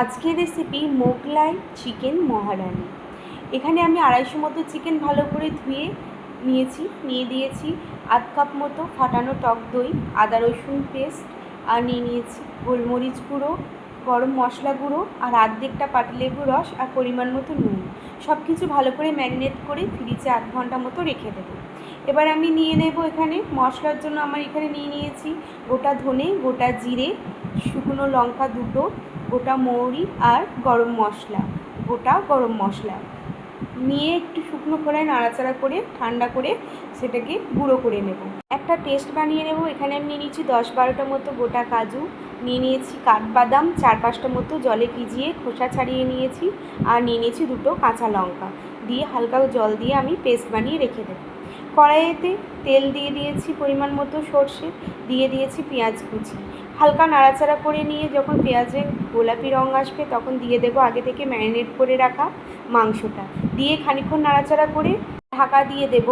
আজকের recipe Mughlai chicken মহারানি। এখানে আমি আড়াইশো মতো চিকেন ভালো করে ধুয়ে নিয়েছি, নিয়ে দিয়েছি আধ কাপ মতো ফাটানো টক দই, আদা রসুন পেস্ট আর নিয়ে নিয়েছি গোলমরিচ গুঁড়ো, গরম মশলা গুঁড়ো, আর আর্ধেকটা পাতিলেবু রস আর পরিমাণ মতো নুন। সব কিছু ভালো করে ম্যারিনেট করে ফ্রিজে আধ ঘণ্টা মতো রেখে দেবো। এবার আমি নিয়ে নেব এখানে মশলার জন্য আমার এখানে নিয়ে নিয়েছি গোটা ধনে, গোটা জিরে, শুকনো লঙ্কা দুটো গোটা মৌরি আর গরম মশলা, গোটা গরম মশলা। নিয়ে একটু শুকনো খোলায় নাড়াচাড়া করে, ঠান্ডা করে সেটাকে গুঁড়ো করে নেব। একটা পেস্ট বানিয়ে নেব। এখানে আমি নিয়ে নিয়েছি দশ বারোটা মতো গোটা কাজু। নিয়ে নিয়েছি কাঠবাদাম, চার পাঁচটা মতো জলে ভিজিয়ে খোসা ছাড়িয়ে নিয়েছি। আর নিয়ে নিয়েছি দুটো কাঁচা লঙ্কা। দিয়ে হালকা জল দিয়ে আমি পেস্ট বানিয়ে রেখে দেবো। কড়াইতে তেল দিয়ে দিয়েছি পরিমাণ মতো সর্ষে। দিয়ে দিয়েছি পেঁয়াজ কুচি। হালকা নাড়াচাড়া করে নিয়ে যখন পেঁয়াজের গোলাপি রঙ আসবে, তখন দিয়ে দেবো আগে থেকে ম্যারিনেট করে রাখা মাংসটা। দিয়ে খানিক্ষণ নাড়াচাড়া করে ঢাকা দিয়ে দেব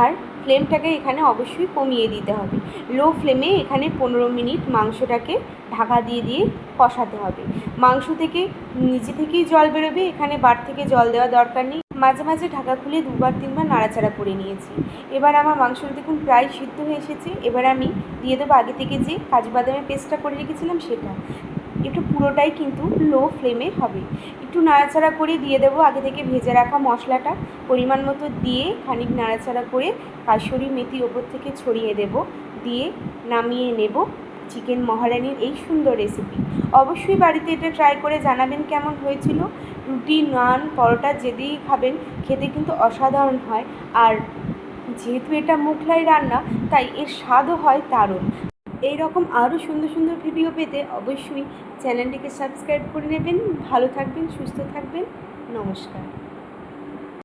আর ফ্লেমটাকে এখানে অবশ্যই কমিয়ে দিতে হবে। লো ফ্লেমে এখানে পনেরো মিনিট মাংসটাকে ঢাকা দিয়ে দিয়ে কষাতে হবে। মাংস থেকে নিচে থেকেই জল বেরোবে, এখানে বার থেকে জল দেওয়া দরকার নেই। মাঝে মাঝে ঢাকা খুলে দুবার, তিনবার নাড়াচাড়া করে নিয়েছি। এবার আমার মাংসটা দেখুন প্রায় সিদ্ধ হয়ে এসেছে। এবার আমি দিয়ে দেবো আগে থেকে যে কাজু বাদামের পেস্টটা করে রেখেছিলাম সেটা। একটু পুরোটাই কিন্তু লো ফ্লেমে হবে। একটু নাড়াচাড়া করে দিয়ে দেবো আগে থেকে ভেজে রাখা মশলাটা। পরিমাণ মতো দিয়ে খানিক নাড়াচাড়া করে কাসুরি মেথি ওপর থেকে ছড়িয়ে দেব। দিয়ে নামিয়ে নেব চিকেন মহারানির এই সুন্দর রেসিপি অবশ্যই বাড়িতে এটা ট্রাই করে জানাবেন কেমন হয়েছিল। রুটি, নান, পরোটা যেদিই খাবেন, খেতে কিন্তু অসাধারণ হয়। আর যেহেতু এটা মুখলাই রান্না, তাই এর স্বাদও হয় দারুণ। এই রকম আরও সুন্দর সুন্দর ভিডিও পেতে অবশ্যই চ্যানেলটিকে সাবস্ক্রাইব করে নেবেন। ভালো থাকবেন, সুস্থ থাকবেন। নমস্কার।